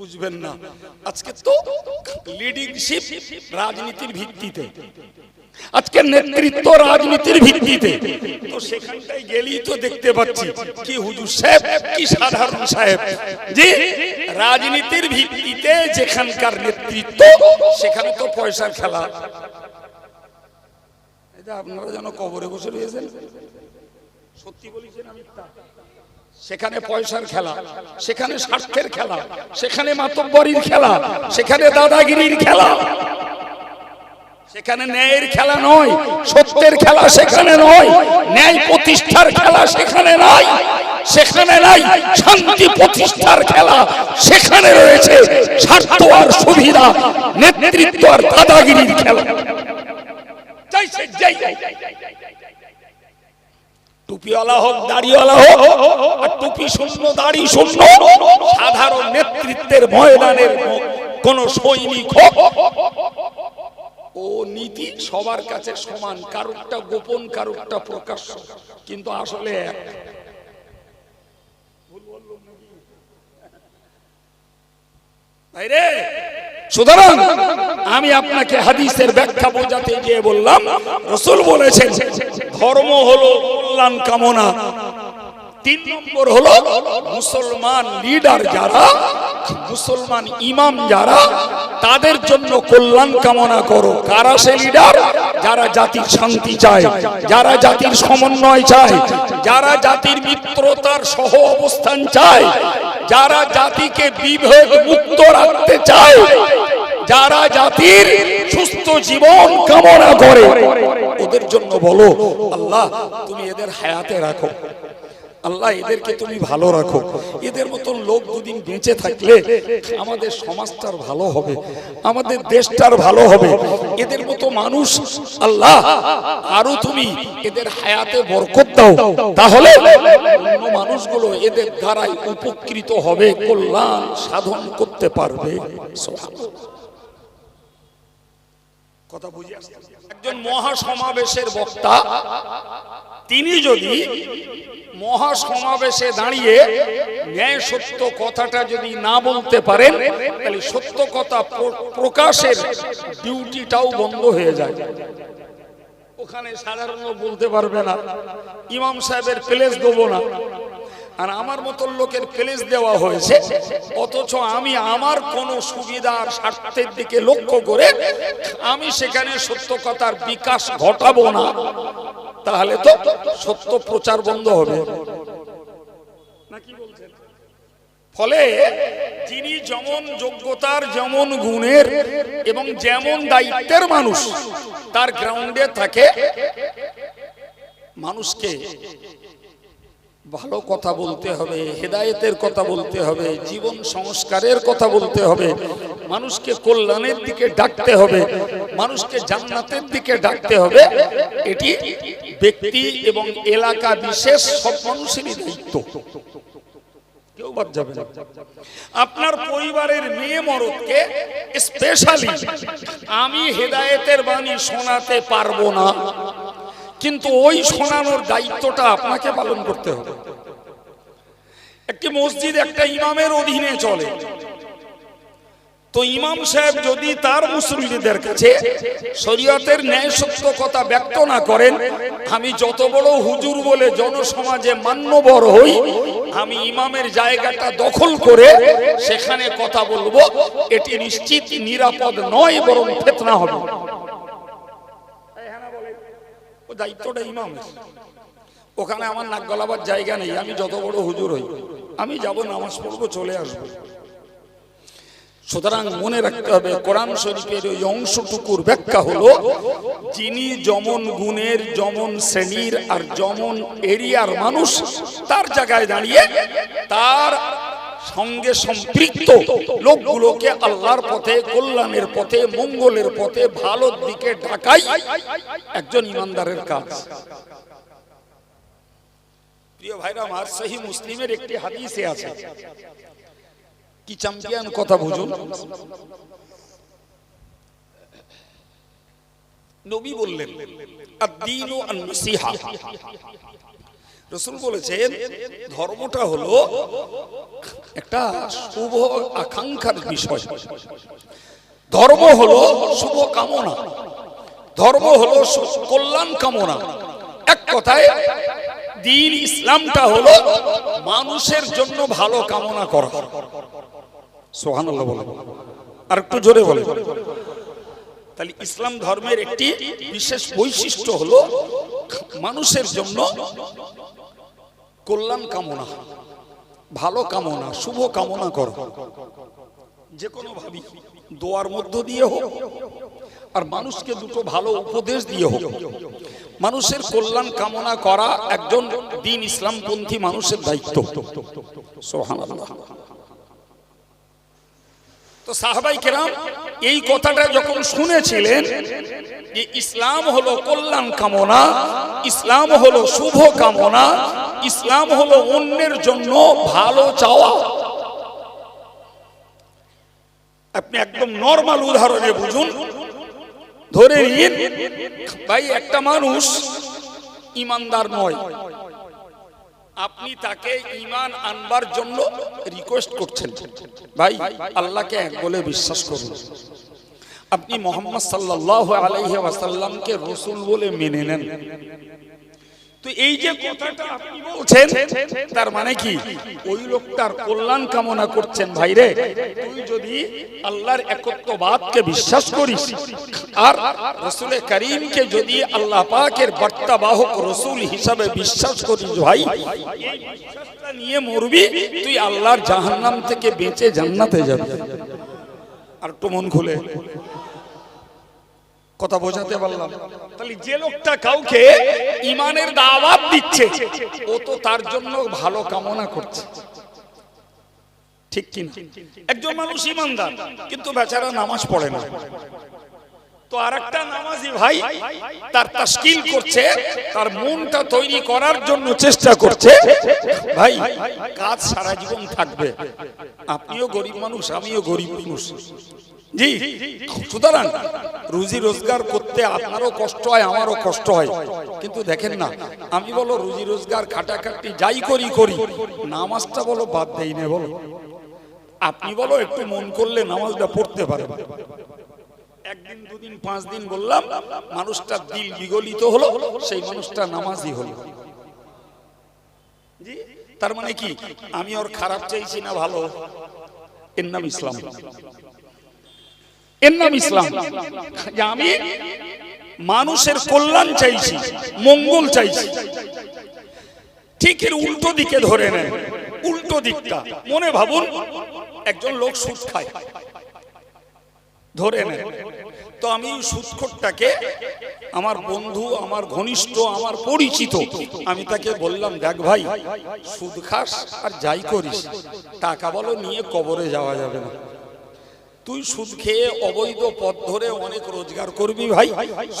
বুঝবেন না। আজকে তো লিডিংশিপ রাজনীতির ভিত্তিতে। আজকে নেতৃত্ব রাজনীতির ভিত্তিতে। তো সেখানটাই গেলেই তো দেখতে পাচ্ছি কি হুজুর সাহেব, কি সাধারণ সাহেব। যে রাজনীতির ভিত্তিতে যেখানকার নেতৃত্ব, সেখানে তো পয়সার খেলা। এটা আপনারা যেন কবরে বসে রয়েছেন। সত্যি বলেছেন আমি সেখানে পয়সার খেলা, সেখানে স্বার্থের খেলা, সেখানে মাতব্বরির খেলা, সেখানে দাদাগিরির খেলা। সেখানে ন্যায়ের খেলা নয়, সত্যের খেলা সেখানে নয়, ন্যায় প্রতিষ্ঠার খেলা সেখানে নাই সেখানে নাই, শান্তি প্রতিষ্ঠার খেলা সেখানে রয়েছে, স্বার্থ আর সুবিধা, নেতৃত্ব আর দাদাগিরির খেলা। যাই সে যাই টুপিওয়ালা হোক, দাড়িওয়ালা হোক, আর টুপি শূন্য শূন্য, সাধারণ নেতৃত্বের ময়দানের কোন সৈনিক হোক। ও নীতি সবার কাছে সমান, কারুরটা গোপন, কারুরটা প্রকাশ্য, কিন্তু আসলে সুতরাং আমি আপনাকে হাদিসের ব্যাখ্যা বোঝাতে গিয়ে বললাম, রসুল বলেছেন ধর্ম হলো কল্যাণ কামনা। তিন নম্বর হলো মুসলমান লিডার যারা, মুসলমান ইমাম যারা, তাদের জন্য কল্যাণ কামনা করো। কারা সে লিডার যারা জাতির শান্তি চায়, যারা জাতির সমন্বয় চায়, যারা জাতির মিত্রতার সহ অবস্থান চায়, যারা জাতিকে বিভেদ মুক্ত রাখতে চায়, যারা জাতির সুস্থ জীবন কামনা করে। ওদের জন্য বলো। আল্লাহ, তুমি এদের হায়াতে রাখো। আল্লাহ, এদেরকে তুমি ভালো রাখো। এদের মতন লোক দুদিন বেঁচে থাকলে আমাদের সমাজটার ভালো হবে, আমাদের দেশটার ভালো হবে। এদের মতো মানুষ, আল্লাহ, আরও তুমি এদের হায়াতে বরকত দাও। তাহলে অন্য মানুষগুলো এদের দ্বারাই উপকৃত হবে, কল্যাণ সাধন করতে পারবে। কথা বুঝে আসছে? একজন মহা সমাবেশের বক্তা, তিনি যদি মহা সমাবেশে দাঁড়িয়ে ন্যায় সত্য কথাটা যদি না বলতে পারেন, তাহলে সত্য কথা প্রকাশের ডিউটিটাও বন্ধ হয়ে যায়। ওখানে সাধারণ বলতে পারবে না। ইমাম সাহেবের প্লেস দেবো না। আর আমার মতো লোকের প্লেস দেওয়া হয়েছে, অথচ আমি আমার কোনো সুবিধার স্বার্থের দিকে লক্ষ্য করে আমি সেখানে সত্য কথার বিকাশ ঘটাবো না। তাহলে তো সত্য প্রচার বন্ধ হবে। ফলে যিনি যেমন যোগ্যতার যেমন গুণের এবং যেমন দায়িত্বের মানুষ, তার গ্রাউন্ডে থাকে মানুষকে ভালো কথা বলতে হবে, হেদায়েতের কথা বলতে হবে, জীবন সংস্কারের কথা বলতে হবে। মানুষকে কল্যাণের দিকে ডাকতে হবে, মানুষকে জান্নাতের দিকে ডাকতে হবে। এটি ব্যক্তি এবং এলাকা বিশেষ, সব মানুষেরই দায়িত্ব। কেউ আপনার পরিবারের মেয়ে মরদকে স্পেশালি আমি হেদায়েতের বাণী শোনাতে পারব না। কিন্তু ওই শোনানোর দায়িত্বটা আপনাকে পালন করতে হবে। একটি মসজিদ একটা ইমামের অধীনে চলে। তো ইমাম সাহেব যদি তার মুসল্লিদের কাছে শরীয়তের ন্যায় সত্য কথা ব্যক্ত না করেন, আমি যত বড় হুজুর বলে জনসমাজে মান্যবর হই, আমি ইমামের জায়গাটা দখল করে সেখানে কথা বলব, এটি নিশ্চিত নিরাপদ নয়, বরং ফেতনা হবে। দায়িত্বটা ইমামের। ওখানে আমার নাক গলাবার জায়গা নেই, আমি যত বড় হুজুর হই। আমি যাব, নামাজ পড়ব, চলে আসব। সুতরাং মনে রাখতে হবে, কোরআন শরীফের ওই অংশটুকুর ব্যাখ্যা হলো, যিনি যমন গুণের, যমন শ্রেণির আর যমন এরিয়ার মানুষ, তার জায়গায় দাঁড়িয়ে তার সঙ্গে সম্পৃক্ত লোকগুলোকে আল্লাহর পথে, কল্যাণের পথে, মঙ্গলের পথে, ভালোর দিকে ডাকাই একজন ইমানদারের কাজ। প্রিয় ভাইরা, আমার সহি মুসলিমের একটি হাদিসে আছে। কি চ্যাম্পিয়ন কথা বুঝুন। নবী বললেন, আদ-দীনু আন-নাসিহা। রসুল বলেছেন, ধর্মটা হলো একটা শুভ আকাঙ্ক্ষার বিষয়। ধর্ম হলো শুভ কামনা। ধর্ম হলো কল্যাণ কামনা। এক কথায় দিন ইসলামটা হলো মানুষের জন্য ভালো কামনা করা। বলে। আর একটু জোরে বলে। তাহলে ইসলাম ধর্মের একটি বিশেষ বৈশিষ্ট্য হলো মানুষের জন্য কল্যাণ কামনা, ভালো কামনা, শুভ কামনা করো। যে কোনো ভাবি, দোয়ার মধ্য দিয়ে হোক, আর মানুষকে দুটো ভালো উপদেশ দিয়ে হোক মানুষের কল্যাণ কামনা করা একজন দিন ইসলামপন্থী মানুষের দায়িত্ব। তো সাহাবাই কেরাম এই কথাটা যখন শুনেছিলেন যে ইসলাম হলো কল্যাণ কামনা, ইসলাম হলো শুভ কামনা, ইসলাম হলো অন্যের জন্য ভালো চাওয়া। আপনি একদম নর্মাল উদাহরণে বুঝুন ধরে নিন, ভাই, একটা মানুষ ইমানদার নয়। আপনি তাকে ইমান আনবার জন্য রিকোয়েস্ট করছেন। ভাই, আল্লাহকে এক বলে বিশ্বাস করুন। আপনি মোহাম্মদ সাল্লাহ আলাইহি ওয়াসাল্লামকে রসুল বলে মেনে নেন। তো এই যে কথাটা আপনি বলছেন তার মানে কি? ওই লোকটার কল্যাণ কামনা করছেন ভাইরে তুই যদি আল্লাহর একত্ববাদকে বিশ্বাস করিস আর রসুল করিমকে যদি আল্লাহ পাকের বার্তাবাহক রসুল হিসাবে বিশ্বাস করিস ভাই নিয়ে মরবি তুই আল্লাহর জাহান্নাম থেকে বেঁচে জান্নাতে যাবি। আর একটু মন খুলে। কথা বোঝাতে পারলাম। তাহলে যে লোকটা কাউকে ইমানের দাওয়াত দিচ্ছে, ও তো তার জন্য ভালো কামনা করছে। ঠিক কি না? একজন মানুষ ইমানদার, কিন্তু বেচারা নামাজ পড়ে না। তো আর একটা নামাজি ভাই তার তাস্কিল করছে, তার মনটা তৈরি করার জন্য চেষ্টা করছে, ভাই, কাজ সারা জীবন থাকবে। আপনিও গরিব মানুষ, আমিও গরিব মানুষ। জি, সুতরাং রুজি রোজগার করতে আপনারও কষ্ট হয়, আমারও কষ্ট হয়। কিন্তু দেখেন না, আমি বলো রুজি রোজগার খাটাখাটি যাই করি করি। নামাজটা বলো বাদ দেই না বলো। আপনি বলো একটু মন করলে নামাজটা পড়তে পারেন। একদিন, দুদিন, পাঁচ দিন বললাম মানুষটার দিল বিগলিত হলো, সেই মানুষটা নামাজই হলো। তার মানে কি? আমি ওর খারাপ চাইছি না ভালো? এর নাম ইসলাম। এর নাম ইসলাম। আমি মানুষের কল্যাণ চাইছি, মঙ্গল চাইছি। ঠিক এর উল্টো দিকে ধরে নেন, উল্টো দিকটা। মনে ভাবুন, একজন লোক সুদ খায়। ধরে নেন। তো আমি সুদখোরটাকে, আমার বন্ধু, আমার ঘনিষ্ঠ, আমার পরিচিত, আমি তাকে বললাম, দেখ ভাই, সুদ খাস আর যাই করিস। টাকা বলো, নিয়ে কবরে যাওয়া যাবে না। তুই সুদ খেয়ে অবৈধ পথ ধরে অনেক রোজগার করবি ভাই।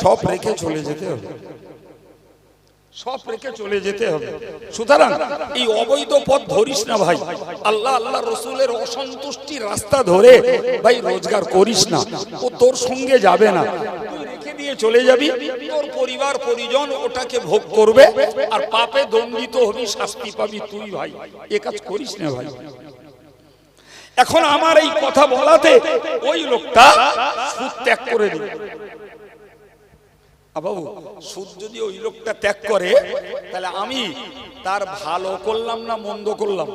সব রেখে চলে যেতে হবে। সব রেখে চলে যেতে হবে। সুতরাং এই অবৈধ পথ ধরিস না ভাই। আল্লাহ আল্লাহ রসুলের অসন্তুষ্টি রাস্তা ধরে ভাই রোজগার করিস না। ও তোর সঙ্গে যাবে না। দিয়ে চলে যাবি। তোর পরিবার, পরিজন ওটাকে ভোগ করবে। আর পাপে দণ্ডিত হবি, শাস্তি পাবি তুই ভাই। এ কাজ করিস না ভাই। এখন আমার এই কথা বলাতে ওই লোকটা সুদ ত্যাগ করে আ বাবু সুদ যদি ওই লোকটা ত্যাগ করে তাহলে আমি তার ভালো করলাম না মন্দ করলাম?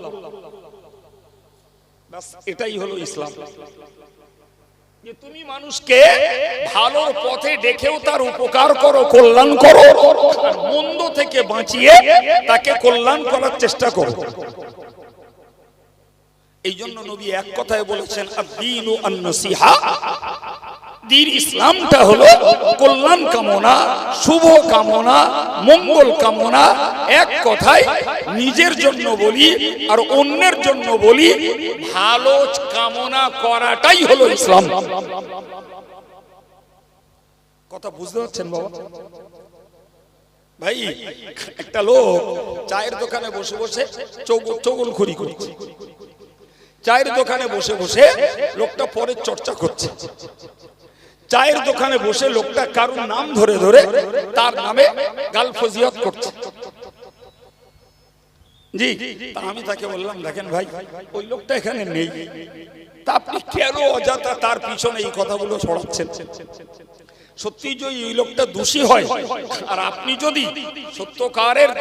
এটাই হলো ইসলাম। যে তুমি মানুষকে ভালোর পথে ডেকেও তার উপকার করো কল্যাণ করো মন্দ থেকে বাঁচিয়ে তাকে কল্যাণ করার চেষ্টা করো। এই জন্য নবী এক কথায় বলেছেন আদিন ও নসিহা দিন ইসলামটা হলো কল্যাণ কামনা, শুভ কামনা, মঙ্গল কামনা। এক কথায় নিজের জন্য বলি আর অন্যের জন্য বলি, ভালো কামনা করাটাই হলো ইসলাম। কথা বুঝতে পারছেন বাবা? ভাই, একটা লোক চায়ের দোকানে বসে বসে চৌগুল চৌগুল খুরি করছে। চায়ের দোকানে বসে বসে লোকটা পরে চর্চা করছে। চায়ের দোকানে বসে লোকটা কারোর নাম ধরে ধরে তার নামে গাল ফজিয়ত করছে। জি আমি তাকে বললাম, দেখেন ভাই, ওই লোকটা এখানে নেই। তা আপনি কেন অযথা তার পিছনে এই কথাগুলো ছড়াচ্ছেন? সত্যি যদি ওই লোকটা দোষী হয়, আর আপনি যদি সত্যকারের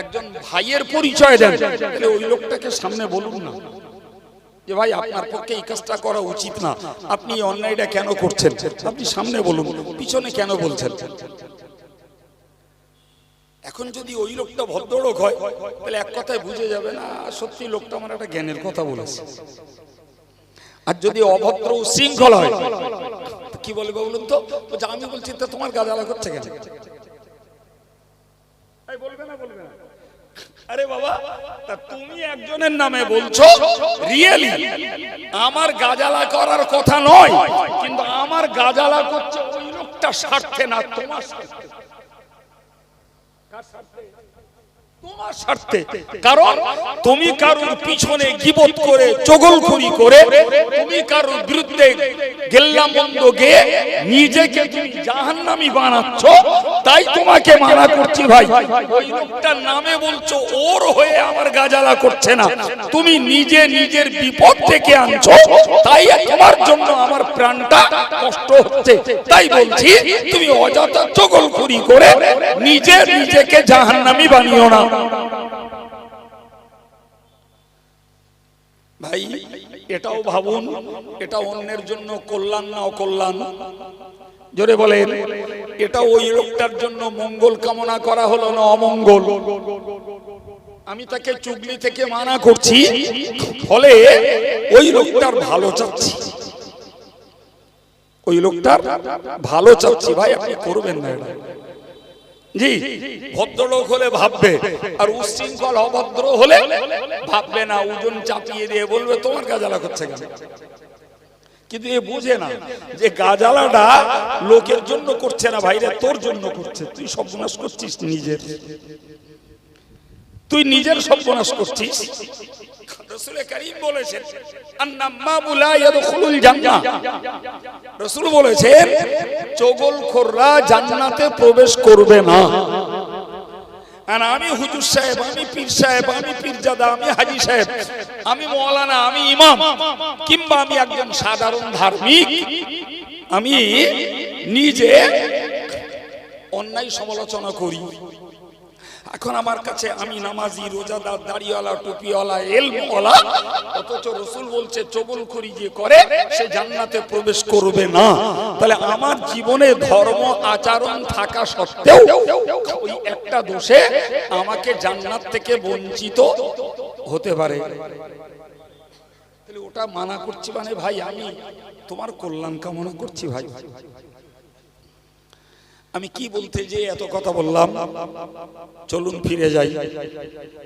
একজন ভাইয়ের পরিচয় দেন, তাহলে ওই লোকটাকে সামনে বলুন না। যে ভাই, আপনার পক্ষে এই কাজটা করা উচিত না। আপনি অন্যায়টা কেন করছেন? আপনি সামনে বলুন, পিছনে কেন বলছেন? এখন যদি ওই লোকটা ভদ্রলোক হয়, তাহলে এক কথায় বুঝে যাবে না, সত্যি লোকটা আমার একটা জ্ঞানের কথা বলেছে। আর যদি অভদ্র শৃঙ্খল হয়, কি বলবে বলুন তো? আমি বলছি, তো তোমার গাজালা করছে কেন? বলবে না বলবে না। আরে বাবা তুমি একজনের নামে বলছো? রিয়েলি আমার গাজালা করার কথা নয়, কিন্তু আমার গাজালা করছে ওই স্বার্থে? তোমার স্বার্থে। কারণ তুমি কারোর পিছনে গিবত করে চগলখড়ি করে তুমি কারোর বিরুদ্ধে গিয়ে নিজেকে তুমি জাহান্নামি বানাচ্ছ তাই তোমাকে মানা করছি ভাই। ওই লোকটার নামে বলছো ওর হয়ে আমার গাজালা করছে না। তুমি নিজে নিজের বিপদ থেকে আনছো তাই তোমার জন্য আমার প্রাণটা কষ্ট হচ্ছে। তাই বলছি তুমি অযথা চগলখড়ি করে নিজে নিজেকে জাহান্নামি বানিও না। ভাই, এটাও ভাবুন, এটা অন্যের জন্য কল্যাণ না অকল্যাণ? জোরে বলেন এটা ওই লোকটার জন্য মঙ্গল কামনা করা হলো না অমঙ্গল? আমি তাকে চুগলি থেকে মানা করছি, ফলে ওই লোকটার ভালো চাচ্ছি। ওই লোকটার ভালো চাচ্ছি, ভাই, আপনি করবেন না এটা। জি, ভদ্রলোক হলে ভাববে, আর উশৃঙ্খল অভদ্র হলে ভাববে না ওজন চাপিয়ে দিয়ে বলবে, তোমার গাজালা করছে কেন কিন্তু এ বুঝে না যে গাজালাটা লোকের জন্য করছে না, ভাইরা, তোর জন্য করছে। তুই সর্বনাশ করছিস নিজের। তুই নিজের সর্বনাশ করছিস। রসুল করিম বলেছেন প্রবেশ করবে আমি হুজুর সাহেব, আমি পীর সাহেব, আমি পীরজাদা, আমি হাজি সাহেব, আমি মৌলানা, আমি ইমাম, কিংবা আমি একজন সাধারণ ধার্মিক, আমি নিজে অন্যায় সমালোচনা করি। এখন আমার কাছে আমি নামাজি, রোজাদার, দাড়িওয়ালা, টুপিওয়ালা, এলমওয়ালা, অথচ রসুল বলছে চবলখড়ি যে করে, সে জান্নাতে প্রবেশ করবে না। তাহলে আমার জীবনে ধর্ম, আচরণ থাকা সত্ত্বেও ওই একটা দোষে আমাকে জান্নাত থেকে বঞ্চিত হতে পারে। তাহলে ওটা মানা করছি মানে ভাই, আমি তোমার কল্যাণ কামনা করছি ভাই ভাই ভাই। আমি কি বলতে যে এত কথা বললাম? চলুন ফিরে যাই।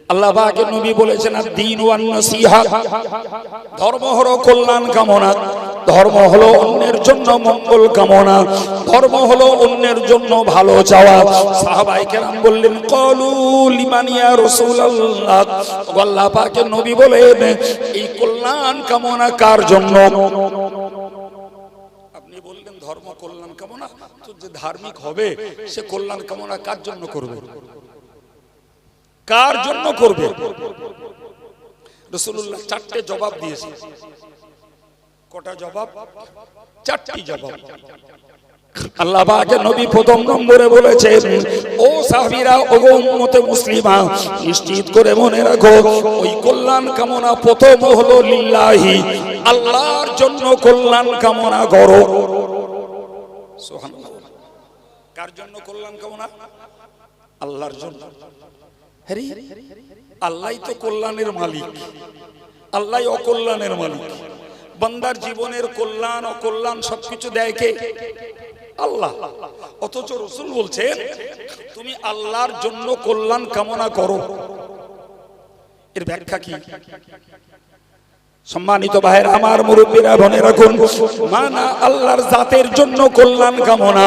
আল্লাহ পাকের নবী বলেছেন আর দিন ওয়ান নসিহা। ধর্ম হলো কল্যাণ কামনা। ধর্ম হলো অন্যের জন্য মঙ্গল কামনা। ধর্ম হলো অন্যের জন্য ভালো চাওয়া। সাহাবাই কেরাম বললেন কলু লিমানিয়া রাসূলুল্লাহ? আল্লাহ পাকের নবী বলেন এই কল্যাণ কামনা কার জন্য? ধর্ম কল্যাণ কামনা? তো যে ধার্মিক হবে, সে কল্যাণ কামনা কার জন্য করবে? কার জন্য করবে? রসুল্লাহ চারটে জবাব দিয়েছে। কটা জবাব? চারটি জবাব। আল্লাহ নবী প্রথম নম্বরে বলেছেন, ও সাহাবীরা ও উম্মতে মুসলিমা, নিশ্চিত করে মনে রাখো, ওই কল্যাণ কামনা প্রথম হলো লিল্লাহি, আল্লাহর জন্য কল্যাণ কামনা করো। কার জন্য কল্যাণ কামনা? আল্লাহর জন্য। হ্যারি আল্লাহই তো কল্যাণের মালিক। আল্লাহই অকল্যাণের মালিক। বান্দার জীবনের কল্যাণ, অকল্যাণ সবকিছু দেয় কে? আল্লাহ। অথচ রসুল বলছেন, তুমি আল্লাহর জন্য কল্যাণ কামনা করো। এর ব্যাখ্যা কি? সম্মানিত ভাইয়ের, আমার মুরব্বীরা মনে রাখুন মানা আল্লাহর জাতের জন্য কল্যাণ কামনা।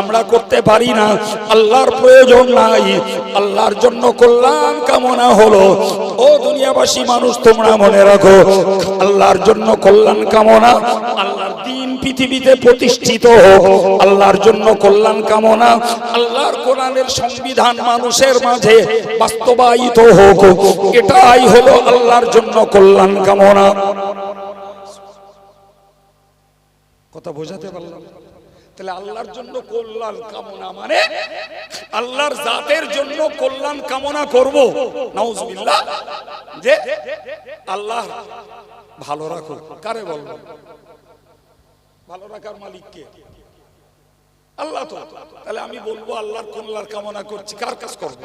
আমরা করতে পারি না, আল্লাহর প্রয়োজন নাই, আল্লাহর জন্য কল্যাণ কামনা হলো ও দুনিয়াবাসী মানুষ, তোমরা মনে রাখো, আল্লাহর জন্য কল্যাণ কামনা আল্লাহর দিন পৃথিবীতে প্রতিষ্ঠিত আল্লাহর জন্য কল্যাণ কামনা আল্লাহর কোরআনের সংবিধান মানুষের মাঝে বাস্তবায়িত হোক। এটাই হলো আল্লাহর জন্য কল্যাণ কামনা। কথা বোঝাতে পারলাম? তাহলে আল্লাহর জন্য কল্যাণ কামনা মানে আল্লাহর জাতের জন্য কল্যাণ কামনা করব। নাউজুবিল্লাহ। যে আল্লাহ ভালো রাখো কারে বলব? ভালো রাখার মালিক কে? আল্লাহ তো। তাহলে আমি বলব আল্লাহর কল্যাণ কামনা করছি। কার কাজ করব?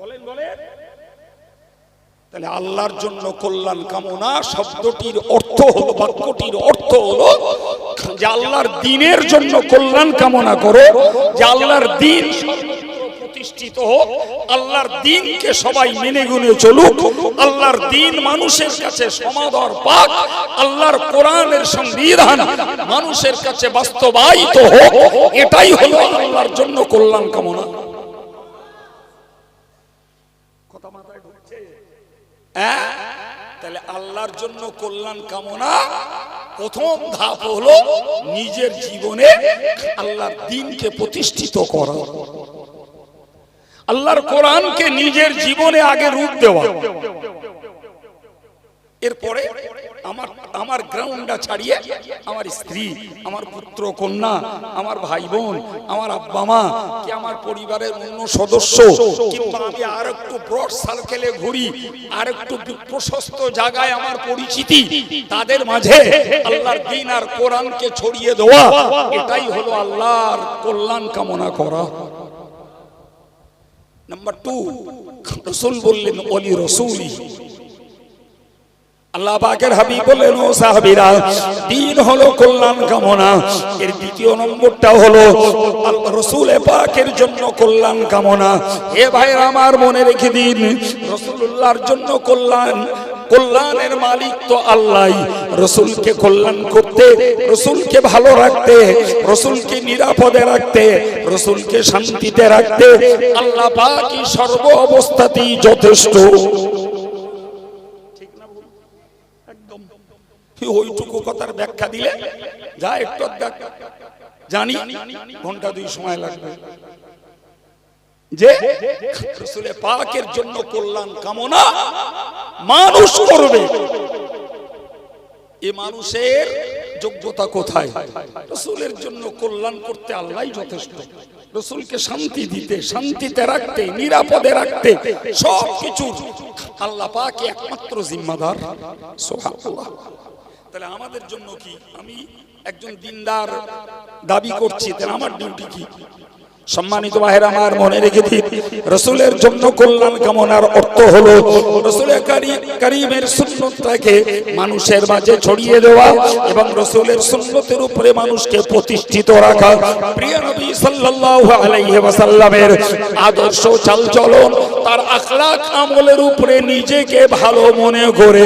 বলেন বলেন। তাহলে আল্লাহর জন্য কল্যাণ কামনা শব্দটির অর্থ হলো, বাক্যটির অর্থ হলো যে আল্লাহর দিনের জন্য কল্যাণ কামনা করো, যে আল্লাহর দিন প্রতিষ্ঠিত হোক, আল্লাহর দিনকে সবাই মেনে গুনে চলুক, আল্লাহর দিন মানুষের কাছে সমাদর পাক, আল্লাহর কোরআনের সংবিধান মানুষের কাছে বাস্তবায়িত হোক, এটাই হলো আল্লাহর জন্য কল্যাণ কামনা কথা মাথায় ঢুকছে হ্যাঁ? তাহলে আল্লাহর জন্য কল্যাণ কামনা প্রথম ধাপ হলো নিজের জীবনে আল্লাহর দিনকে প্রতিষ্ঠিত করা। আল্লাহর কোরআনকে নিজের জীবনে আগে রূপ দেওয়া। এরপরে আমার আমার গ্রাউন্ডটা ছাড়িয়ে আমার স্ত্রী, আমার পুত্র, কন্যা, আমার ভাই বোন আমার আব্বা মা কি আমার পরিবারের অন্য সদস্য, কিংবা আমি আর একটু ব্রড সার্কেলে ঘুরি আর একটু প্রশস্ত জায়গায় আমার পরিচিতি, তাদের মাঝে আল্লাহর দিন আর কোরআনকে ছড়িয়ে দেওয়া, এটাই হলো আল্লাহর কল্যাণ কামনা করা। নাম্বার টু রসুল বললেন, অলি রসুলি। আল্লাহ পাকের হাবিব বললেন, ও সাহাবীরা, দিন হলো কল্যাণ কামনা। এর দ্বিতীয় নম্বরটা হলো রসুল পাকের জন্য কল্যাণ কামনা। হে ভাইরা আমার মনে রেখে দিন রসুল্লাহর জন্য কল্যাণ, কল্যাণের মালিক তো আল্লাহ রসুলকে কল্যাণ করতে, রসুলকে ভালো রাখতে, রসুলকে নিরাপদে রাখতে, রসুলকে শান্তিতে রাখতে আল্লাহ পাকই সর্ব অবস্থাতেই যথেষ্ট। ওইটুকু কথার ব্যাখ্যা দিলে যা একটু জানি, ঘণ্টা দুই সময় লাগবে। যে পাকের জন্য কল্যাণ কামনা মানুষ করবে। এ মানুষের যোগ্যতা কোথায়? রসুলের জন্য কল্যাণ করতে আল্লাহ যথেষ্ট। রসুলকে শান্তি দিতে, শান্তিতে রাখতে, নিরাপদে রাখতে সব কিছু আল্লাহ পাকে একমাত্র জিম্মাদার। সুবহানাল্লাহ। তাহলে আমাদের জন্য কি? আমি একজন দিনদার দাবি করছি তাহলে আমার ডিউটি কি? সম্মানিত বাহের আমার মনে রেখে দিন রসুলের জন্য কল্যাণ কামনার অর্থ হলো রসুলের কারিমের সুন্নতটাকে মানুষের মাঝে ছড়িয়ে দেওয়া এবং রসুলের সুন্নতের উপরে মানুষকে প্রতিষ্ঠিত রাখা। প্রিয় নবী সাল্লাল্লাহু আলাইহি ওয়াসাল্লামের আদর্শ চালচলন, তার আখলাক আমলের উপরে নিজেকে ভালো মনে করে,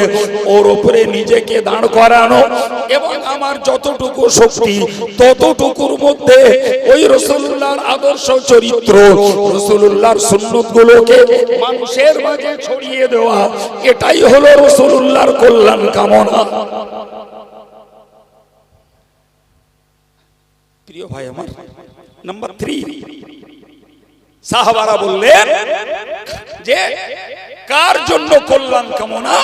ওর উপরে নিজেকে দাঁড় করানো এবং আমার যতটুকু শক্তি, ততটুকুর মধ্যে ওই রসুল্লাহর আদর্শ চরিত্র রসুল্লাহর সুন্নত গুলোকে মানুষের মাঝে ছড়িয়ে দেওয়া, এটাই হলো রসুল্লাহর কল্যাণ কামনা। প্রিয় ভাই আমার থ্রি সাহাবারা বললেন যে, কার জন্য কল্যাণ কামনা?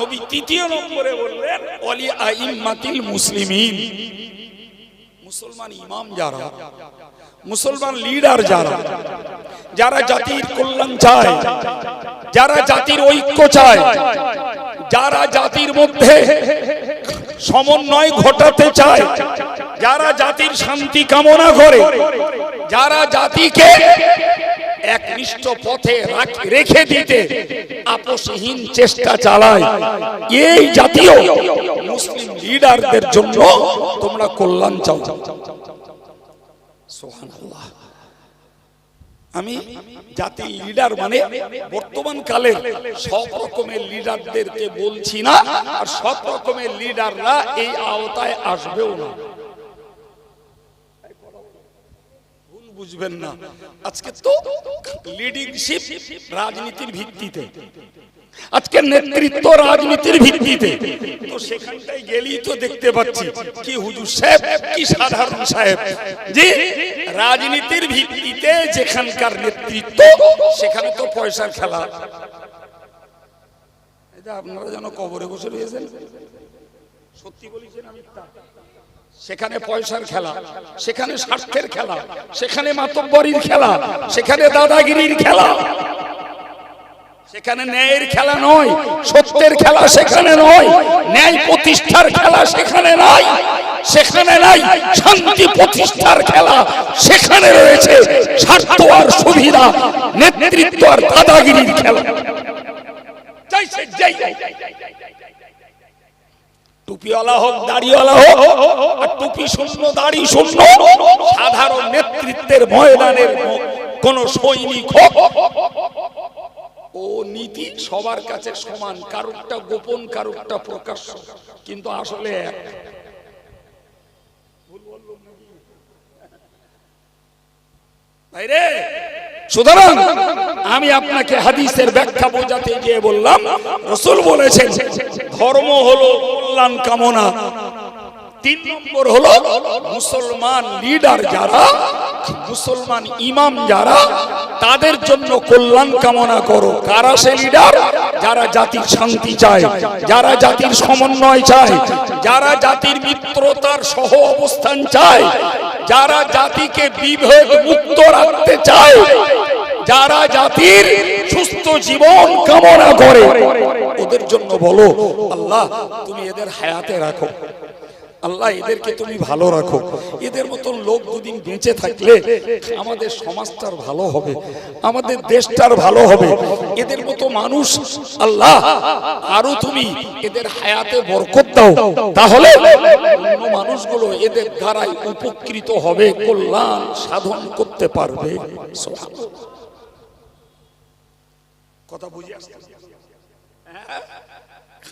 নবী তৃতীয় নম্বরে বললেন, অলি আইম্মাতিল মুসলিমিন। মুসলমান ইমাম যারা মুসলমান লিডার যারা যারা জাতির কল্যাণ চায়, যারা জাতির ঐক্য চায়, যারা জাতির মধ্যে সমন্বয় ঘটাতে চায়, যারা জাতির শান্তি কামনা করে, যারা জাতিকে একনিষ্ঠ পথে রেখে দিতে আপোষহীন চেষ্টা চালায়, এই জাতীয় মুসলিম লিডারদের জন্য তোমরা কল্যাণ চাও। আমি জাতির লিডার মানে বর্তমান কালে সব রকমের লিডারদেরকে বলছি না, আর সব রকমের লিডাররা এই আওতায় আসবেও না। বুঝবেন না। আজকে তো লিডিংশিপ রাজনীতির ভিত্তিতে। আজকে নেতৃত্ব রাজনীতির ভিত্তিতে। তো সেখানটায় গেলেই তো দেখতে পাচ্ছি কি হুজুর সাহেব কি সাধারণ সাহেব। যে রাজনীতির ভিত্তিতে যেখানকার নেতৃত্ব সেখানে তো পয়সার খেলা। আপনারা যেন কবরে বসে রয়েছেন। সত্যি বলেছেন আমি সেখানে পয়সার খেলা সেখানে স্বার্থের খেলা সেখানে মাতব্বরির খেলা সেখানে দাদাগিরির খেলা। সেখানে ন্যায়ের খেলা নয়, সত্যের খেলা সেখানে নয়, ন্যায় প্রতিষ্ঠার খেলা সেখানে নাই সেখানে নাই, শান্তি প্রতিষ্ঠার খেলা সেখানে রয়েছে, স্বার্থ আর সুবিধা, নেতৃত্ব আর দাদাগিরির খেলা। টুপিওয়ালা হোক হোক, আর টুপি শূন্য, দাড়ি শূন্য, সাধারণ নেতৃত্বের ময়দানের কোন সৈনিক হোক ও নীতি সবার কাছে সমান কারোরটা গোপন কারোরটা প্রকাশ্য। কিন্তু আসলে এক। সুতরাং আমি আপনাকে হাদিসের ব্যাখ্যা বোঝাতে গিয়ে বললাম রসুল বলেছেন ধর্ম হলো কল্যাণ কামনা। তিন নম্বর হলো মুসলমান লিডার যারা মুসলমান ইমাম যারা, তাদের জন্য কল্যাণ কামনা করো। কারা সে লিডার যারা জাতির শান্তি চায়, যারা জাতির সমন্বয় চায়, যারা জাতির মিত্রতার সহ অবস্থান চায়, যারা জাতিকে বিভেদ মুক্ত রাখতে চায়, যারা জাতির সুস্থ জীবন কামনা করে। ওদের জন্য বলো, আল্লাহ, তুমি এদের হায়াতে রাখো। আল্লাহ এদেরকে তুমি ভালো রাখো। এদের মতন লোক দুদিন বেঁচে থাকলে আমাদের সমাজটার ভালো হবে আমাদের দেশটার ভালো হবে। এদের মতো মানুষ আল্লাহ আরও তুমি এদের হায়াতে বরকত দাও। তাহলে অন্য মানুষগুলো এদের দ্বারাই উপকৃত হবে কল্যাণ সাধন করতে পারবে। কথা বুঝে হ্যাঁ?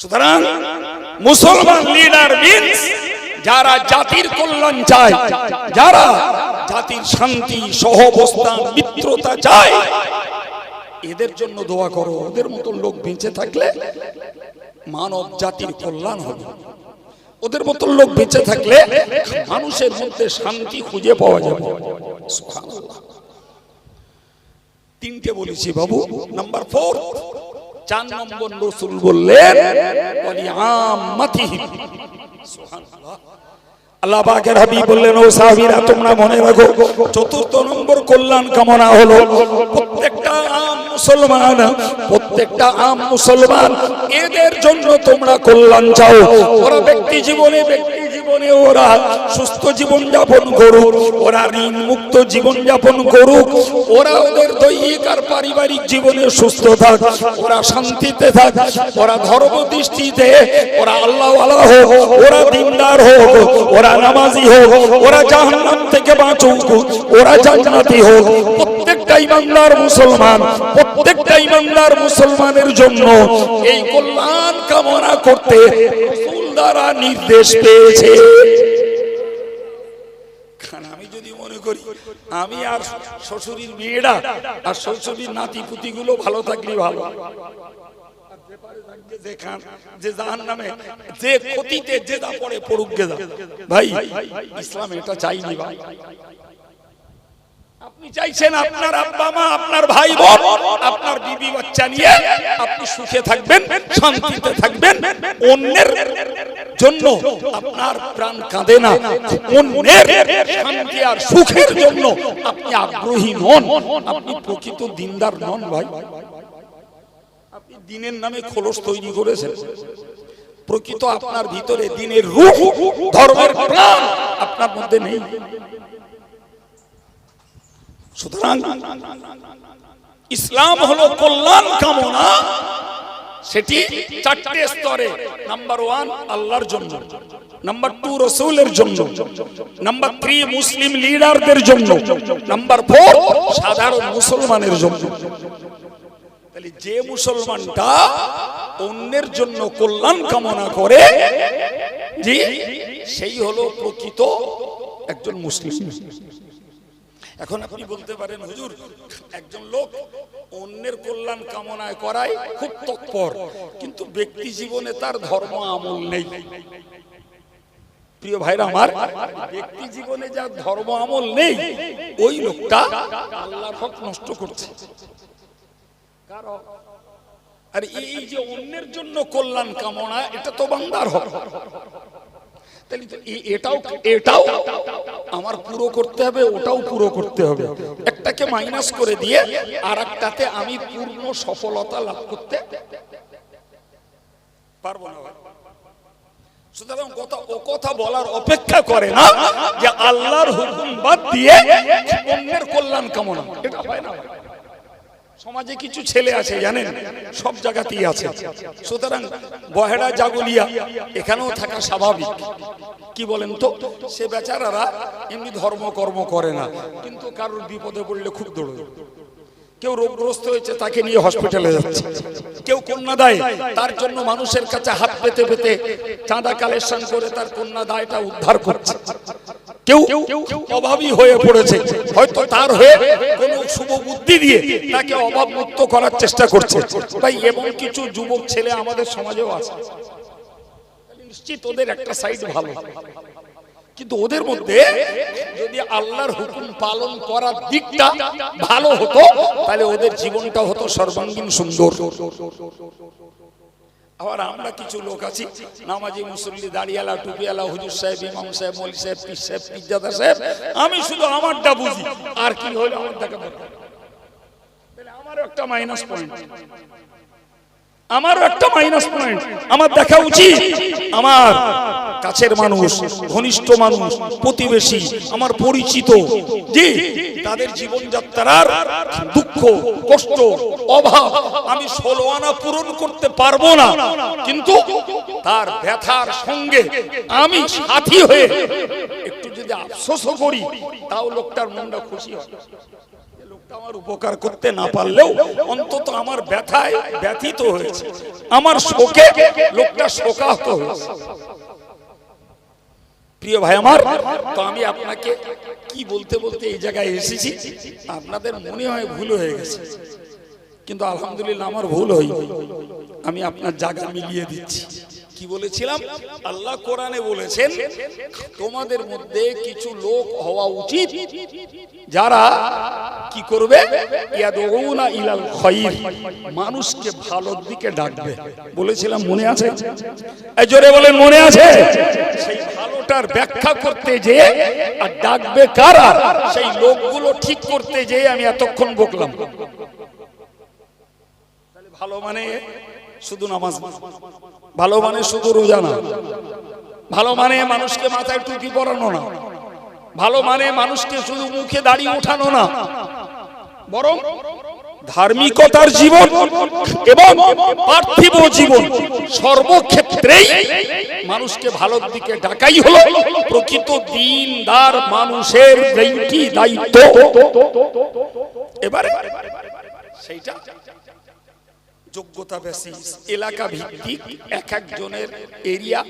সুতরাং মুসলমান লিডার মিন্স যারা জাতির কল্যাণ চায়, যারা জাতির শান্তি সহবস্থান মিত্রতা চায়, এদের জন্য দোয়া করো। ওদের মতো লোক বেঁচে থাকলে মানব জাতির কল্যাণ হবে। ওদের মতো লোক বেঁচে থাকলে মানুষের মধ্যে শান্তি খুঁজে পাওয়া যাবে। তিনটে বলেছি বাবু। নাম্বার ফোর চার নম্বর রসুল বললেন। আল্লাহ পাকের হাবিব বললেন ও সাহাবীরা তোমরা মনে রাখো চতুর্থ নম্বর কল্যাণ কামনা হলো প্রত্যেকটা আম মুসলমান প্রত্যেকটা আম মুসলমান এদের জন্য তোমরা কল্যাণ চাও ওরা ব্যক্তি জীবনে ব্যক্তি জীবনে ওরা সুস্থ জীবন যাপন করুক, ওরা ঋণ মুক্ত জীবন যাপন করুক, ওরা ওদের দৈহিক আর পারিবারিক জীবনে সুস্থ থাক, ওরা শান্তিতে থাক, ওরা ধর্ম দৃষ্টিতে ওরা আল্লাহ আল্লাহ হোক, ওরা দিনদার হোক, ওরা নামাজি হোক, ওরা জাহান্নাম থেকে বাঁচুক, ওরা জান্নাতি হোক। প্রত্যেকটা ইমানদার মুসলমান, প্রত্যেকটা ইমানদার মুসলমানের জন্য এই কল্যাণ কামনা করতে দ্বারা নির্দেশ পেয়েছে। আমি যদি মনে করি, আমি আর শ্বশুরির মেয়েরা আর শ্বশুরির নাতি পুতি গুলো ভালো থাকলে ভালো। যে জাহান নামে যে ক্ষতিতে যা পড়ে পড়ুক গে যা। ভাই, ইসলাম এটা চাইনি ভাই। আপনি চাইছেন আপনার আব্বা মা, আপনার ভাই বোন, আপনার বিবি বাচ্চা নিয়ে আপনি সুখে থাকবেন, শান্তিতে থাকবেন। অন্যের জন্য আপনার প্রাণ কাঁদে না। অন্যের শান্তি আর সুখের জন্য আপনি আগ্রহী নন। আপনি প্রকৃত দিনদার নন ভাই। আপনি দিনের নামে খোলস তৈরি করেছেন। প্রকৃত আপনার ভিতরে দিনের রূপ, ধর্মের প্রাণ আপনার মধ্যে নেই। সুতরাং ইসলাম হলো কল্যাণ কামনা। সেটি চারটে স্তরে। নাম্বার ওয়ান, আল্লাহর জন্য। নাম্বার টু, রসুলের জন্য। নাম্বার থ্রি, মুসলিম লিডারদের জন্য। নাম্বার ফোর, সাধারণ মুসলমানের জন্য। তাহলে যে মুসলমানটা অন্যের জন্য কল্যাণ কামনা করে সেই হলো প্রকৃত একজন মুসলিম। এখন আপনি বলতে পারেন, হুজুর, একজন লোক অন্যের কল্যাণ কামনায় করায় খুব তৎপর, কিন্তু ব্যক্তি জীবনে তার ধর্ম আমল নেই। প্রিয় ভাইরা আমার, ব্যক্তি জীবনে যার ধর্ম আমল নেই, ওই লোকটা আল্লাহর হক নষ্ট করছে। আর এই যে অন্যের জন্য কল্যাণ কামনা, এটা তো বান্দার হক। তাহলে এটাও এটাও আমার পুরো করতে হবে, ওটাও পুরো করতে হবে। একটাকে মাইনাস করে দিয়ে আর একটাতে আমি পূর্ণ সফলতা লাভ করতে পারব না কথা বলার অপেক্ষা করে না যে আল্লাহর হুকুম বাদ দিয়ে অন্যের কল্যাণ কামনা। এটা হয় না। সমাজে কিছু ছেলে আছে, জানেন? সব জায়গাতেই আছে। সুতরাং বহেড়া জাগুলিয়া এখানেও থাকা স্বাভাবিক। কি বলেন তো? সে বেচারারা এমনি ধর্ম কর্ম করে না, কিন্তু কারোর বিপদে পড়লে খুব দৌড়ে কেউ রোগগ্রস্ত হয়েছে, তাকে নিয়ে হসপিটালে যাচ্ছে। কেউ কন্যা দেয়, তার জন্য মানুষের কাছে হাত পেতে পেতে চাঁদা কালেকশন করে তার কন্যা দায়টা উদ্ধার করছে। কেউ অভাবী হয়ে পড়েছে। হয়তো তার হয়ে কোন শুভ বুদ্ধি দিয়ে তাকে অভাব মুক্ত করার চেষ্টা করছে। তাই এমন কিছু যুবক ছেলে আমাদের সমাজেও আছে। নিশ্চিত ওদের একটা সাইড ভালো। কিন্তু ওদের মধ্যে যদি আল্লাহর হুকুম পালন করার দিকটা ভালো হতো, তাহলে ওদের জীবনটা হতো সর্বাঙ্গীন সুন্দর। আবার আমরা কিছু লোক আছি, নামাজি মুসল্লি, দাঁড়িয়ালা, টুপিয়ালা, হুজুর সাহেব, ইমাম সাহেব, মলি সাহেব, পীর সাহেব পিজাদা সাহেব, আমি শুধু আমারটা বুঝি, আর কি হইল আমার দেখা দরকার আমারও একটা মাইনাস পয়েন্ট আমারও একটা মাইনাস পয়েন্ট আমার দেখা উচিত। আমার কাছের মানুষ, ঘনিষ্ঠ মানুষ, প্রতিবেশী, আমার পরিচিত জি তাদের জীবনযাত্রার দুঃখ, কষ্ট, অভাব আমি ষোলো আনা পূরণ করতে পারব না। কিন্তু তার ব্যথার সঙ্গে আমি সাথী হয়ে একটু যদি আফসোসও করি, তাও লোকটার মনটা খুশি হয়। আমার উপকার করতে না পারলেও অন্তত আমার ব্যথায় ব্যথিত হয়েছে। আমার শোকে লোকটা শোকাহত হয়েছে। প্রিয় ভাই আমার, তো আমি আপনাকে কি বলতে বলতে এই জায়গায় এসেছি? আপনাদের মনে হয় ভুল হয়ে গেছে। কিন্তু আলহামদুলিল্লাহ আমার ভুল হই আমি আপনার জায়গা মিলিয়ে দিচ্ছি। কি বলেছিলাম? আল্লাহ কোরআনে বলেছেন, তোমাদের মধ্যে কিছু লোক হওয়া উচিত যারা কি করবে? ইলাল মানুষকে ভালোর দিকে ডাকবে। বলেছিলাম, মনে আছে? জোরে বলেন, মনে আছে? সেই ভালোটার ব্যাখ্যা করতে যে আর ডাকবে কারা? সেই লোকগুলো ঠিক করতে যে আমি এতক্ষণ বকলাম। ভালো মানে শুধু নামাজ। ভালো মানে শুধু রোজা না। ভালো মানে মানুষকে মাথায় টুপি পরানো না। ভালো মানে মানুষকে শুধু মুখে দাড়ি ওঠানো না। বরং ধার্মিকতার জীবন এবং পার্থিব জীবন সর্বক্ষেত্রেই মানুষকে ভালোর দিকে ডাকাই হলো। প্রকৃত দিনদার মানুষের দায়িত্ব। এবারে সেইটা যোগ্যতা বেসিস এলাকা ভিত্তিক এক একজনের এরিয়া